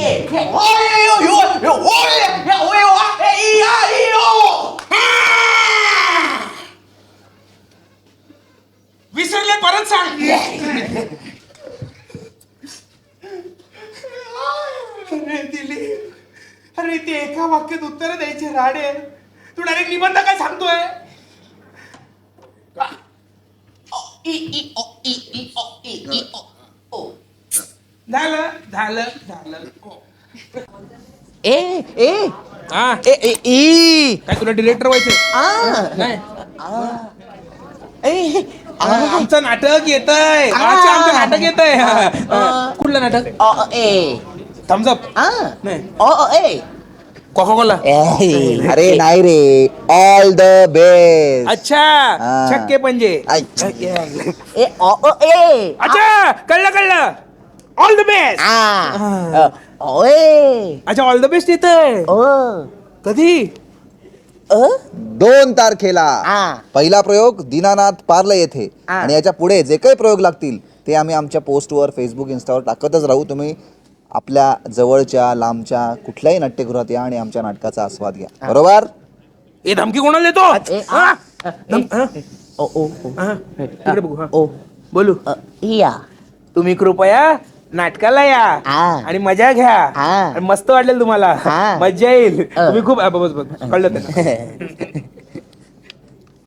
ए ओ ए ओ यो यो ओ ए ए ओ ए ओ आ ए E आ E ओ विसरले परत सांग. अरे दिली. अरे ते एका वाक्यात उत्तर द्यायचे राडे. तू डायरेक्ट निबंध काय सांगतोय? ई ई ओ ई ई ओ ई ई ओ ओ. झालं झालं झालं. हो. ए ए. हा. ए ए ई. काय तुला डिरेक्टर व्हायचं आ. नाही. ए आमचं नाटक येतंय. आमचं नाटक येतंय. कुठलं नाटक? ओ ए. थम्सअप आ. नाही. ओ ओ ए. कोका कोला ए, अरे नाही रे. ऑल द बेस्ट अच्छा हा. छक्के पंजे. ए ओ ओ ए. अच्छा कळलं कळलं. ऑल द बेस्ट आ ओ ए अच्छा ऑल द बेस्ट येतंय. ओ कधी? अ? दोन तारखेला. आ पहिला प्रयोग दीनानाथ पार्ले येथे. आ. आणि याच्यापुढे जे काही प्रयोग लागतील ते आम्ही आमच्या पोस्टवर फेसबुक इन्स्टावर टाकतच राहू. तुम्ही आपल्या जवळच्या लांबच्या कुठल्याही नाट्यगृहात या आणि आमच्या नाटकाचा आस्वाद घ्या बरोबर ए धमकी कोणाला देतो हा? धम- हा? ओ ओ हा. इकडे बघू हा. ओ बोलू अ, या तुम्ही कृपया नाटकाला या हा. आणि मजा घ्या हा. आणि मस्त वाटेल तुम्हाला हा. मजा येईल. तुम्ही खूप आ, बस बस कळलं त्यांना